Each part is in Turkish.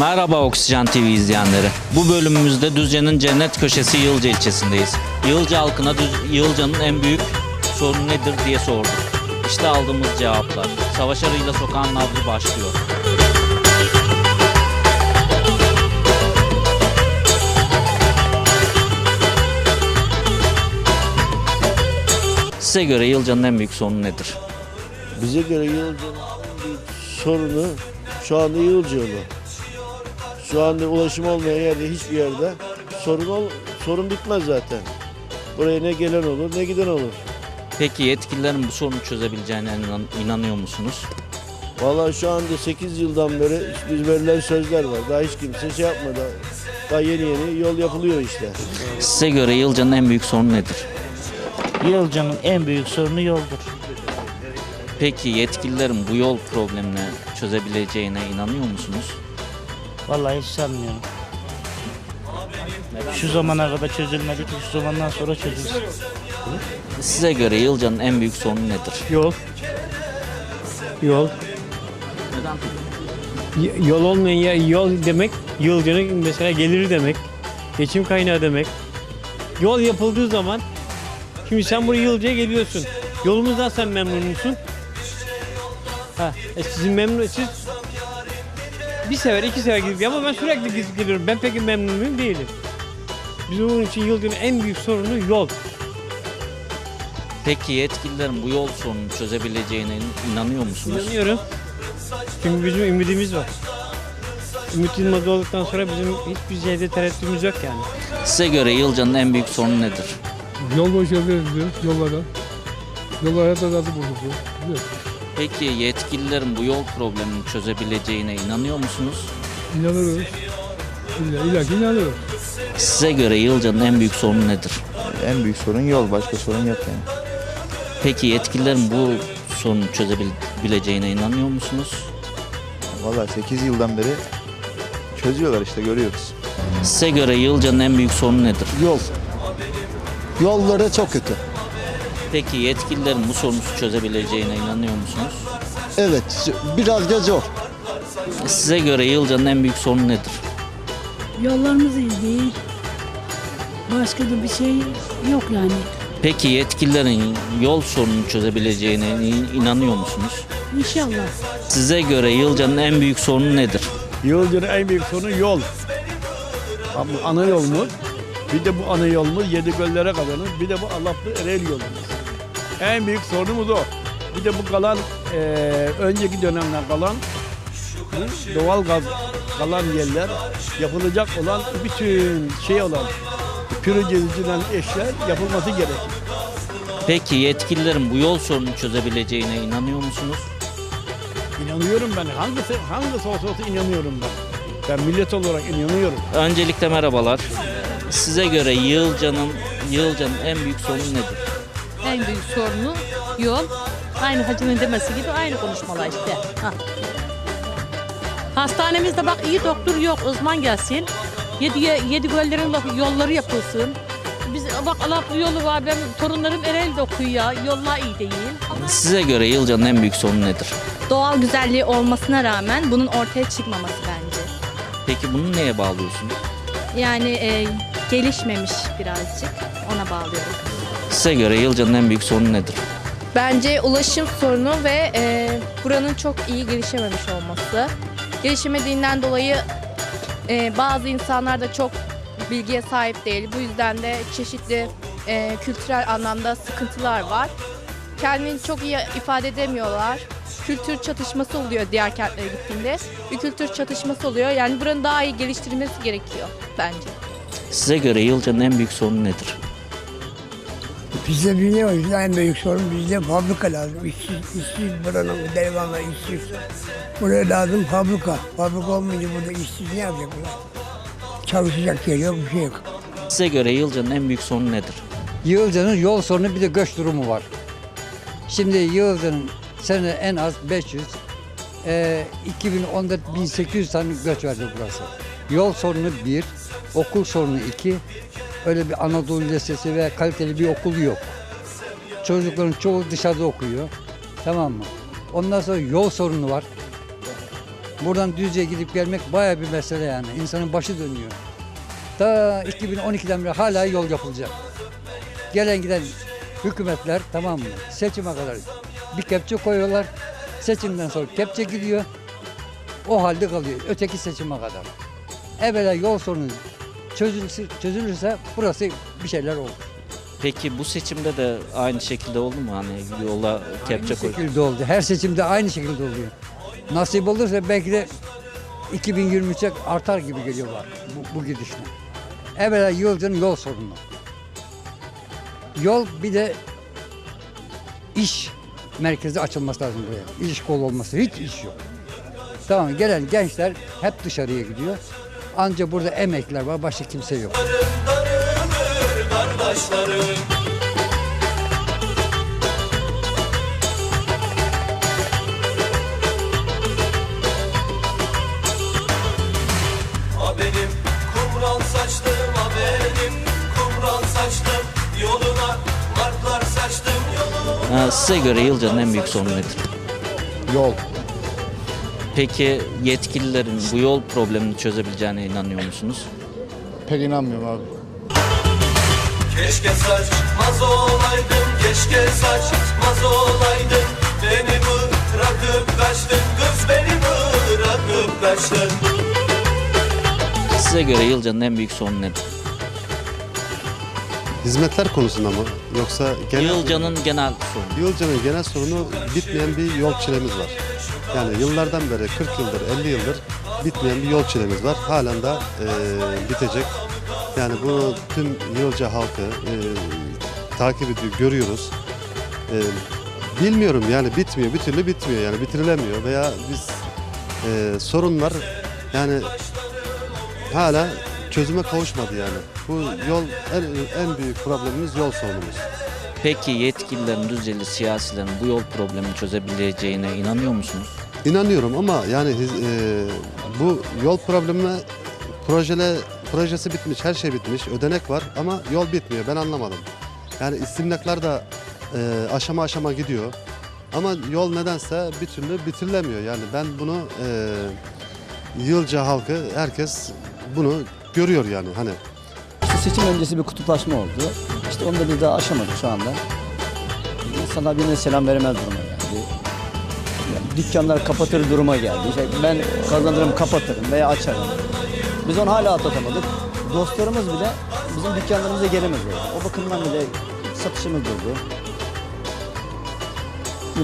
Merhaba Oksijen TV izleyenleri. Bu bölümümüzde Düzce'nin cennet köşesi Yılca ilçesindeyiz. Yılca halkına Düz- Yılca'nın en büyük sorunu nedir diye sorduk. İşte aldığımız cevaplar. Savaş arıyla sokağın nabzı başlıyor. Size göre Yılca'nın en büyük sorunu nedir? Bize göre Yılca'nın en büyük sorunu şu anda Yılca yolu. Şu anda ulaşım olmayan yerde hiçbir yerde sorun ol, sorun bitmez zaten. Buraya ne gelen olur ne giden olur. Peki yetkililerin bu sorunu çözebileceğine inan- inanıyor musunuz? Vallahi şu anda 8 yıldan beri biz verilen sözler var. Daha hiç kimse şey yapmadı. Daha yeni yeni yol yapılıyor işte. Size göre Yılca'nın en büyük sorunu nedir? Yolcanın en büyük sorunu yoldur. Peki yetkililerin bu yol problemini çözebileceğine inanıyor musunuz? Vallahi hiç sanmıyorum. Şu zamana kadar çözülmedi ki şu zamandan sonra çözülsün. Size göre Yılca'nın en büyük sorunu nedir? Yol. Yol. Y- Yol olmayan yer, yol demek yılcının mesela geliri demek. Geçim kaynağı demek. Yol yapıldığı zaman şimdi sen buraya yılcaya geliyorsun. Yolumuzdan sen memnun musun? Ha, e sizin memnun siz bir sefer iki sefer gidip ama ben sürekli gidip geliyorum. Ben pek memnun değilim. Bizim onun için yılcının en büyük sorunu yol. Peki yetkililerin bu yol sorununu çözebileceğine in- inanıyor musunuz? İnanıyorum. Çünkü bizim ümidimiz var. Ümit Yılmaz olduktan sonra bizim hiçbir şeyde tereddütümüz yok yani. Size göre Yılca'nın en büyük sorunu nedir? Yol boşalıyoruz diyoruz yollara. Yollara da tadı bozuluyor. Biliyor. Peki yetkililerin bu yol problemini çözebileceğine inanıyor musunuz? İnanırız. İlla, illa ki inanırız. Size göre Yılca'nın en büyük sorunu nedir? En büyük sorun yol, başka sorun yok yani. Peki yetkililerin bu sorunu çözebileceğine inanıyor musunuz? Vallahi 8 yıldan beri çözüyorlar işte görüyoruz. Size göre Yılca'nın en büyük sorunu nedir? Yol. Yolları çok kötü. Peki yetkililerin bu sorunu çözebileceğine inanıyor musunuz? Evet, biraz da zor. Size göre Yılca'nın en büyük sorunu nedir? Yollarımız iyi değil. Başka da bir şey yok yani. Peki yetkililerin yol sorununu çözebileceğine in- inanıyor musunuz? İnşallah. Size göre Yılca'nın en büyük sorunu nedir? Yolcunun en büyük sorunu yol. Ana yolumuz. Bir de bu ana yolumuz yedi göllere kadarımız. Bir de bu Alaplı Ereğli yolumuz. En büyük sorunumuz o. Bir de bu kalan eee, önceki dönemden kalan doğal gaz kalan yerler yapılacak olan bütün şey olan pürüzcüden eşler yapılması gerekir. Peki yetkililerin bu yol sorununu çözebileceğine inanıyor musunuz? İnanıyorum ben. Hangisi, hangisi olsa olsa inanıyorum ben. Ben millet olarak inanıyorum. Öncelikle merhabalar. Size göre Yılca'nın Yılca'nın en büyük sorunu nedir? En büyük sorunu yol. Aynı hacının demesi gibi aynı konuşmalar işte. Ha. Hastanemizde bak iyi doktor yok uzman gelsin. Yedi, yedi göllerin yolları yapılsın. Biz bak Alaplı yolu var benim torunlarım Ereğli'de okuyor ya. Yollar iyi değil. Size göre Yılca'nın en büyük sorunu nedir? doğal güzelliği olmasına rağmen bunun ortaya çıkmaması bence. Peki bunu neye bağlıyorsunuz? Yani e, gelişmemiş birazcık ona bağlıyorum. Size göre Yılca'nın en büyük sorunu nedir? Bence ulaşım sorunu ve e, buranın çok iyi gelişememiş olması. Gelişemediğinden dolayı e, bazı insanlar da çok bilgiye sahip değil. Bu yüzden de çeşitli e, kültürel anlamda sıkıntılar var. Kendini çok iyi ifade edemiyorlar. Kültür çatışması oluyor diğer kentlere gittiğinde. Bir kültür çatışması oluyor. Yani buranın daha iyi geliştirilmesi gerekiyor bence. Size göre Yılca'nın en büyük sorunu nedir? Bizde biliyoruz en büyük sorun bizde fabrika lazım. İşsiz, işsiz buranın devamlı işsiz. Buraya lazım fabrika. Fabrika olmayınca burada işsiz ne yapacak bunlar? Çalışacak yer yok, bir şey yok. Size göre Yılca'nın en büyük sorunu nedir? Yığılca'nın yol sorunu bir de göç durumu var. Şimdi Yığılca'nın sene en az 500, eee 2010'da 1800 tane göç verdi burası. Yol sorunu bir, okul sorunu iki, öyle bir Anadolu Lisesi ve kaliteli bir okul yok. Çocukların çoğu dışarıda okuyor, tamam mı? Ondan sonra yol sorunu var. Buradan Düzce'ye gidip gelmek baya bir mesele yani. İnsanın başı dönüyor. Ta 2012'den beri hala yol yapılacak. Gelen giden hükümetler tamam mı? Seçime kadar bir kepçe koyuyorlar. Seçimden sonra kepçe gidiyor. O halde kalıyor. Öteki seçime kadar. Evvela yol sorunu çözülürse, çözülürse burası bir şeyler olur. Peki bu seçimde de aynı şekilde oldu mu? Hani yola kepçe aynı koy. şekilde oldu. Her seçimde aynı şekilde oluyor. Nasip olursa belki de 2023'e artar gibi geliyor bak bu, bu gidişle. Evvela yolcunun yol sorunu. Yol bir de iş merkezi açılması lazım buraya. İş kol olması hiç iş yok. Tamam gelen gençler hep dışarıya gidiyor. Anca burada emekler var başka kimse yok. Benim kumral saçtım a benim kumral saçtım yoluna martlar saçtım yoluna Ha, size göre Yılca'nın en büyük sorunu nedir? Yol. Peki yetkililerin bu yol problemini çözebileceğine inanıyor musunuz? Pek inanmıyorum abi. Keşke saçmaz olaydım keşke saçmaz olaydım Beni bırakıp kaçtın kız beni bırakıp kaçtın Size göre Yılca'nın en büyük sorunu nedir? Hizmetler konusunda mı? Yoksa genel... Yılca'nın genel sorunu. Yılca'nın genel sorunu bitmeyen bir yol çilemiz var. Yani yıllardan beri 40 yıldır 50 yıldır bitmeyen bir yol çilemiz var. Halen de e, bitecek. Yani bunu tüm Yılca halkı e, takip ediyor, görüyoruz. E, bilmiyorum yani bitmiyor, bir türlü bitmiyor yani bitirilemiyor veya biz e, sorunlar yani hala çözüme kavuşmadı yani. Bu yol en, en büyük problemimiz yol sorunumuz. Peki yetkililerin, Düzceli siyasilerin bu yol problemini çözebileceğine inanıyor musunuz? İnanıyorum ama yani e, bu yol problemine projele projesi bitmiş, her şey bitmiş, ödenek var ama yol bitmiyor. Ben anlamadım. Yani istimlaklar da e, aşama aşama gidiyor. Ama yol nedense bir türlü bitirilemiyor. Yani ben bunu e, yılca halkı herkes bunu görüyor yani hani. İşte seçim öncesi bir kutuplaşma oldu. İşte onu da biz daha aşamadık şu anda. İnsanlar birbirine selam veremez duruma geldi. Yani dükkanlar kapatır duruma geldi. İşte ben kazanırım kapatırım veya açarım. Biz onu hala atlatamadık. Dostlarımız bile bizim dükkanlarımıza gelemez. O bakımdan bile satışımız durdu.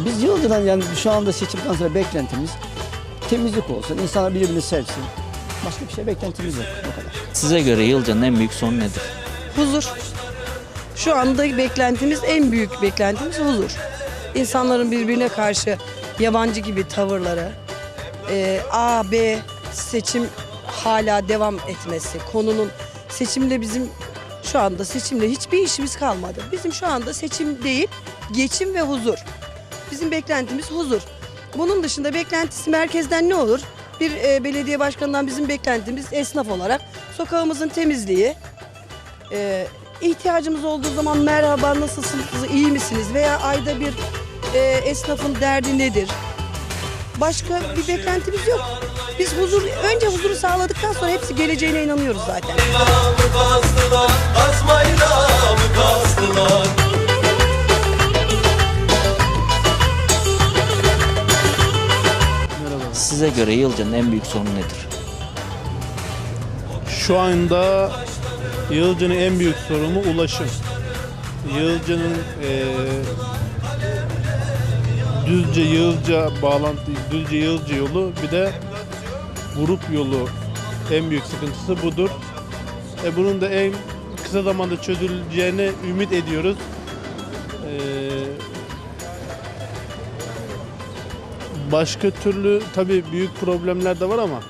Biz yıldıran yani şu anda seçimden sonra beklentimiz temizlik olsun, insanlar birbirini sevsin. Başka bir şey beklentimiz yok. O kadar. Size göre Yılca'nın en büyük sorunu nedir? Huzur. Şu anda beklentimiz, en büyük beklentimiz huzur. İnsanların birbirine karşı yabancı gibi tavırları, e, A, B seçim hala devam etmesi, konunun seçimle bizim şu anda seçimle hiçbir işimiz kalmadı. Bizim şu anda seçim değil, geçim ve huzur. Bizim beklentimiz huzur. Bunun dışında beklentisi merkezden ne olur? Bir e, belediye başkanından bizim beklentimiz esnaf olarak sokağımızın temizliği, e, ihtiyacımız olduğu zaman merhaba nasılsınız, iyi misiniz veya ayda bir e, esnafın derdi nedir? Başka bir beklentimiz yok. Biz huzur, önce huzuru sağladıktan sonra hepsi geleceğine inanıyoruz zaten. mı kazdılar kazmayla mı kazdılar Size göre Yılca'nın en büyük sorunu nedir? Şu anda Yılca'nın en büyük sorunu ulaşım. Yılca'nın eee Düzce Yılca bağlantı Düzce Yılca yolu bir de grup yolu en büyük sıkıntısı budur. E bunun da en kısa zamanda çözüleceğini ümit ediyoruz. Başka türlü tabii büyük problemler de var ama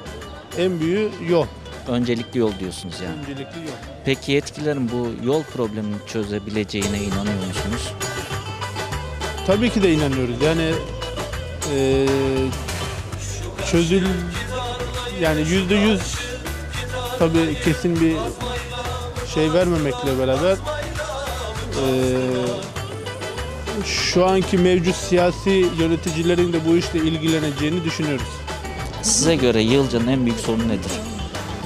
en büyüğü yol. Öncelikli yol diyorsunuz yani. Öncelikli yol. Peki yetkililerin bu yol problemini çözebileceğine inanıyor musunuz? Tabii ki de inanıyoruz. Yani eee çözül yani yüzde yüz tabii kesin bir şey vermemekle beraber eee, şu anki mevcut siyasi yöneticilerin de bu işle ilgileneceğini düşünüyoruz. Size göre Yılca'nın en büyük sorunu nedir?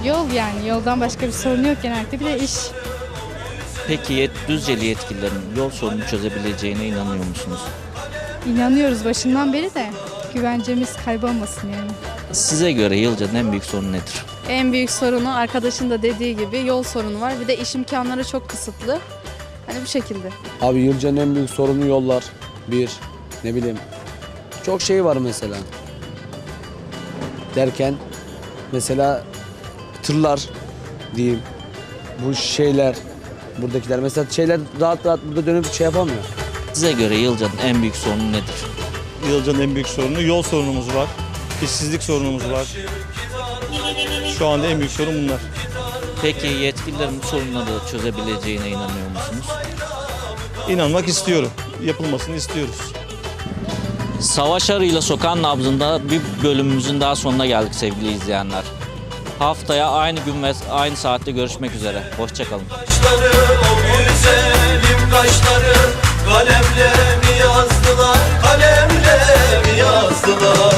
Yol yani yoldan başka bir sorun yok genellikle bir de iş. Peki yet, Düzceli yetkililerin yol sorununu çözebileceğine inanıyor musunuz? İnanıyoruz başından beri de güvencemiz kaybolmasın yani. Size göre Yılca'nın en büyük sorunu nedir? En büyük sorunu arkadaşın da dediği gibi yol sorunu var. Bir de iş imkanları çok kısıtlı. Hani bu şekilde. Abi Yılca'nın en büyük sorunu yollar. Bir, ne bileyim. Çok şey var mesela. Derken mesela tırlar diyeyim. Bu şeyler buradakiler mesela şeyler rahat rahat burada dönüp şey yapamıyor. Size göre Yılca'nın en büyük sorunu nedir? Yılca'nın en büyük sorunu yol sorunumuz var. İşsizlik sorunumuz var. Şu anda en büyük sorun bunlar. Peki yetkililerin bu sorunları çözebileceğine inanıyor musunuz? İnanmak istiyorum. Yapılmasını istiyoruz. Savaş arıyla sokağın nabzında bir bölümümüzün daha sonuna geldik sevgili izleyenler. Haftaya aynı gün ve aynı saatte görüşmek üzere. Hoşçakalın. Kaşları, o güzelim kaşları kalemle mi yazdılar, kalemle mi yazdılar?